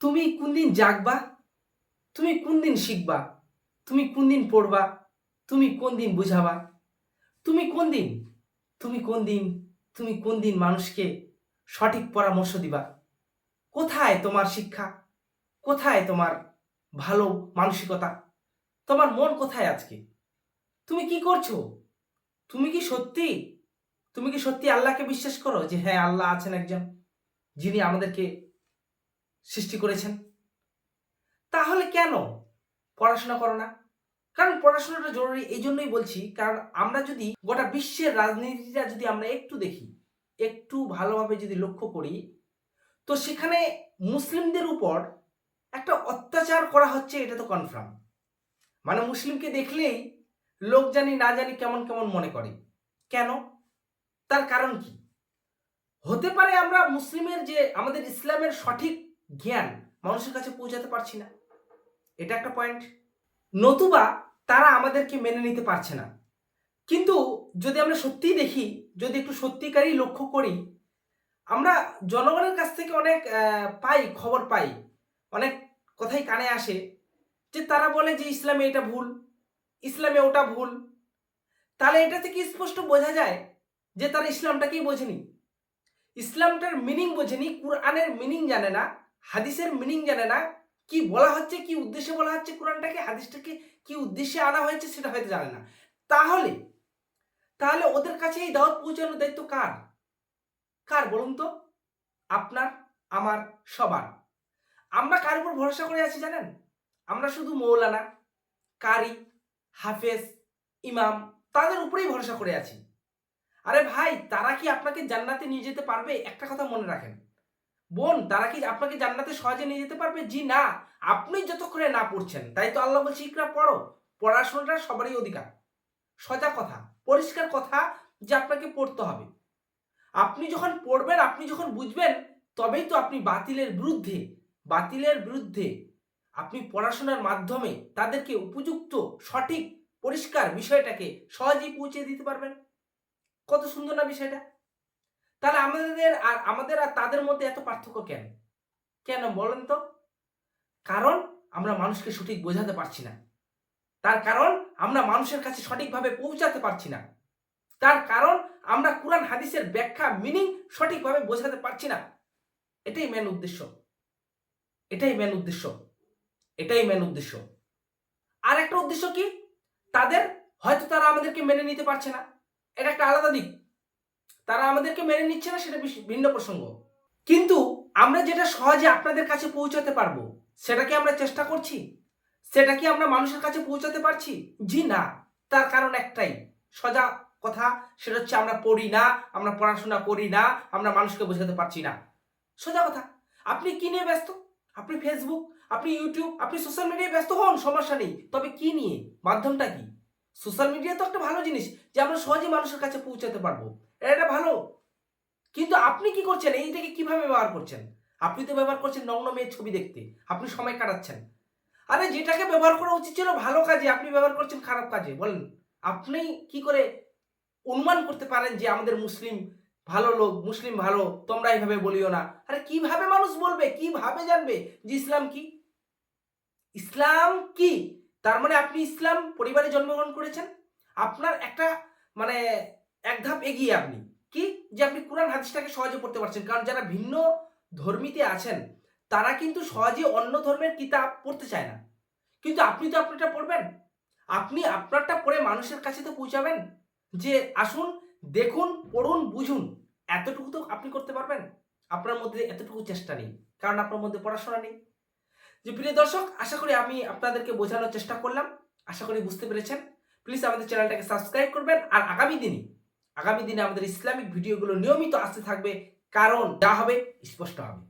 তুমি কোন দিন জাগবা? তুমি কোন দিন শিখবা? তুমি কোন দিন পড়বা? তুমি কোন দিন বুঝাবা? তুমি কোন দিন, তুমি কোন দিন, তুমি কোন দিন মানুষকে সঠিক পরামর্শ দিবা? কোথায় তোমার শিক্ষা? কোথায় তোমার ভালো মানসিকতা? তোমার মন কোথায় আজকে? তুমি কি করছ? তুমি কি সত্যি? তুমি কি সত্যি আল্লাহকে বিশ্বাস করো যে হ্যাঁ আল্লাহ আছেন একজন যিনি আমাদেরকে সৃষ্টি করেছেন। তাহলে কেন পড়াশোনা করো না? কারণ পড়াশোনাটা জরুরি এই জন্যই বলছি, কারণ আমরা যদি গোটা বিশ্বের রাজনীতিটা যদি আমরা একটু দেখি, একটু ভালোভাবে যদি লক্ষ্য করি, তো সেখানে মুসলিমদের উপর একটা অত্যাচার করা হচ্ছে, এটা তো কনফার্ম মানে মুসলিমকে দেখলেই লোক জানি, না জানি কেমন কেমন মনে করে। কেন? তার কারণ কি? হতে পারে আমরা মুসলিমের যে, আমাদের ইসলামের সঠিক জ্ঞান মানুষের কাছে পৌঁছাতে পারছি না। এটা একটা পয়েন্ট নতুবা তারা আমাদেরকে মেনে নিতে পারছে না। কিন্তু যদি আমরা সত্যিই দেখি, যদি একটু সত্যিকারই লক্ষ্য করি, আমরা জনগণের কাছ থেকে অনেক পাই, খবর পাই। অনেক কথাই কানে আসে যে তারা বলে যে ইসলামে এটা ভুল, ইসলামে ওটা ভুল। তাহলে এটা থেকে স্পষ্ট বোঝা যায় যে তারা ইসলামটাকেই বোঝেনি? ইসলামটার মিনিং বোঝেনি, কোরআনের মিনিং জানে না। হাদিসের মিনিং জানে না। কি বলা হচ্ছে, কি উদ্দেশ্যে বলা হচ্ছে কোরআনটাকে, হাদিসটাকে কি উদ্দেশ্যে আনা হয়েছে সেটা হয়তো জানে না। তাহলে তাহলে ওদের কাছে এই দাওয়াত পৌঁছানোর দায়িত্ব কার? কার বলুন তো? আপনার, আমার, সবার। আমরা কার উপর ভরসা করে আছি জানেন? আমরা শুধু মৌলানা, কারি, হাফেজ, ইমাম, তাদের উপরেই ভরসা করে আছি। আরে ভাই, তারা কি আপনাকে জান্নাতে নিয়ে যেতে পারবে? একটা কথা মনে রাখেন। বোন, তারা কি আপনাকে জান্নাতে সহজে নিয়ে যেতে পারবে? জি না। আপনি যতক্ষণে না পড়ছেন, তাই তো আল্লাহ বলছে, ইকরা, পড়ো। পড়াশোনাটা সবারই অধিকার। সজা কথা, পরিষ্কার কথা যে আপনাকে পড়তে হবে। আপনি যখন পড়বেন, আপনি যখন বুঝবেন, তবেই তো আপনি বাতিলের বিরুদ্ধে বাতিলের বিরুদ্ধে আপনি পড়াশোনার মাধ্যমে তাদেরকে উপযুক্ত, সঠিক, পরিষ্কার বিষয়টাকে সহজেই পৌঁছে দিতে পারবেন। কত সুন্দর না বিষয়টা? তাহলে আমাদের আর আমাদের আর তাদের মধ্যে এত পার্থক্য কেন? কেন বলেন তো? কারণ আমরা মানুষকে সঠিক বোঝাতে পারছি না। তার কারণ আমরা মানুষের কাছে সঠিকভাবে পৌঁছাতে পারছি না। তার কারণ আমরা কোরআন, হাদিসের ব্যাখ্যা মিনিং সঠিকভাবে বোঝাতে পারছি না। এটাই মেন উদ্দেশ্য। এটাই মেন উদ্দেশ্য। এটাই মেন উদ্দেশ্য। আর একটা উদ্দেশ্য কি? তাদের হয়তো তারা আমাদেরকে মেনে নিতে পারছে না। এটা একটা আলাদা দিক। তারা আমাদেরকে মেনে নিচ্ছে না, সেটা ভিন্ন প্রসঙ্গ। কিন্তু আমরা যেটা সহজে আপনাদের কাছে পৌঁছাতে পারব, সেটা কি আমরা চেষ্টা করছি? সেটা কি আমরা মানুষের কাছে পৌঁছাতে পারছি? জি না, তার কারণ একটাই। সজা কথা, সেটা হচ্ছে আমরা পড়ি না, আমরা পড়াশোনা করি না, আমরা মানুষকে বোঝাতে পারছি না। সোজা কথা, আপনি কি নিয়ে ব্যস্ত? আপনি ফেসবুক আপনি ইউটিউব আপনি সোশ্যাল মিডিয়ায় ব্যস্ত হন, সমস্যা নেই। তবে কি নিয়ে? মাধ্যমটা কি? সোশ্যাল মিডিয়া তো একটা ভালো জিনিস, যে আমরা সহজে মানুষের কাছে পৌঁছাতে পারব। এটা ভালো। কিন্তু আপনি কি করছেন? এইটাকে কীভাবে ব্যবহার করছেন? আপনি তো ব্যবহার করছেন নগ্ন মেয়ের ছবি দেখতে। আপনি সময় কাটাচ্ছেন। আরে, যেটাকে ব্যবহার করা উচিত ছিল ভালো কাজে, আপনি ব্যবহার করছেন খারাপ কাজে। বলেন, আপনি কি করে অনুমান করতে পারেন যে আমাদের মুসলিম ভালো লোক, মুসলিম ভালো, তোমরা এইভাবে বলিও না? আরে, কীভাবে মানুষ বলবে? কীভাবে জানবে যে ইসলাম কি? ইসলাম কি? তার মানে আপনি ইসলাম পরিবারে জন্মগ্রহণ করেছেন? আপনার একটা মানে এক ধাপ এগিয়ে আপনি। কি? যে আপনি কোরআন হাদিসটাকে সহজে পড়তে পারছেন। কারণ যারা ভিন্ন ধর্মীতে আছেন, তারা কিন্তু সহজে অন্য ধর্মের কিতাব পড়তে চায় না। কিন্তু আপনি তো আপনারটা পড়বেন। আপনি আপনারটা পড়ে মানুষের কাছে তো পৌঁছাবেন যে, আসুন, দেখুন, পড়ুন, বুঝুন। এতটুকু তো আপনি করতে পারবেন। আপনার মধ্যে এতটুকু চেষ্টা নেই। কারণ আপনার মধ্যে পড়াশোনা নেই। যে প্রিয় দর্শক, আশা করি আমি আপনাদেরকে বোঝানোর চেষ্টা করলাম। আশা করি বুঝতে পেরেছেন। প্লিজ আমাদের চ্যানেলটাকে সাবস্ক্রাইব করবেন। আর আগামী দিনে আগামী দিনে আমাদের ইসলামিক ভিডিওগুলো নিয়মিত আসতে থাকবে কারণ যা হবে স্পষ্ট হবে।